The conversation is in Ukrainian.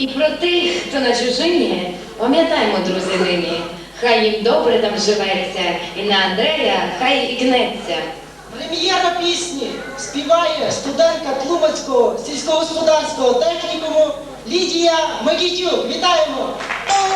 І про тих, хто на чужині, пам'ятаймо, друзі, нині, хай їм добре там живеться, і на Андрея хай і гнеться. Прем'єра пісні співає студентка Тлумацького сільськогосподарського технікуму Лідія Магітюк. Вітаємо! Ой,